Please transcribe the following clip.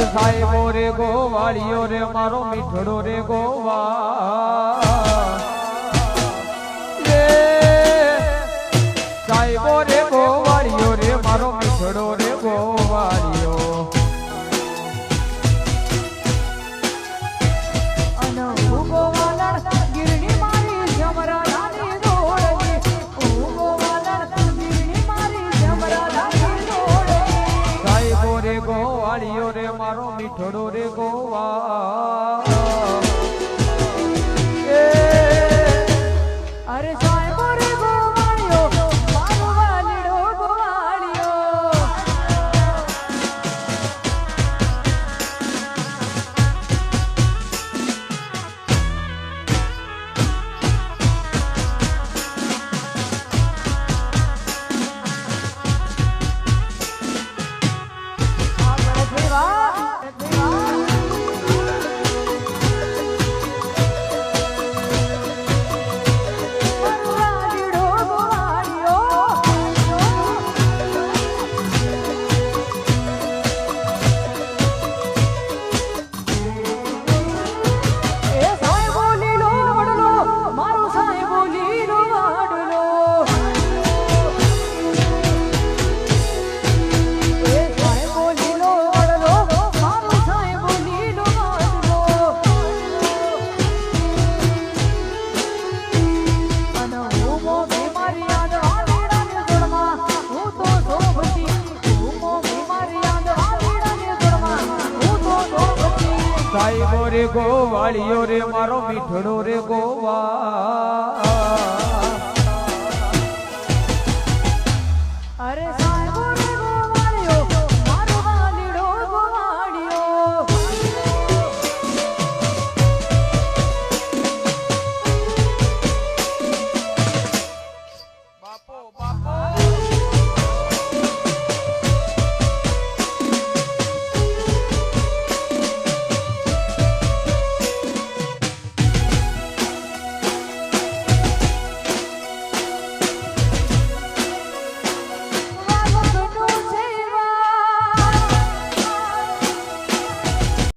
રે સાહેબો રે ગોવાળીઓ રે મારો મીઠડો રે ગોવા. ગોવાળીઓ રે મારો મીઠડો રે ગોવા. સાહેબો રે ગોવાળીઓ રે મારો મીઠડો રે ગોવા. અરે સાહેબો રે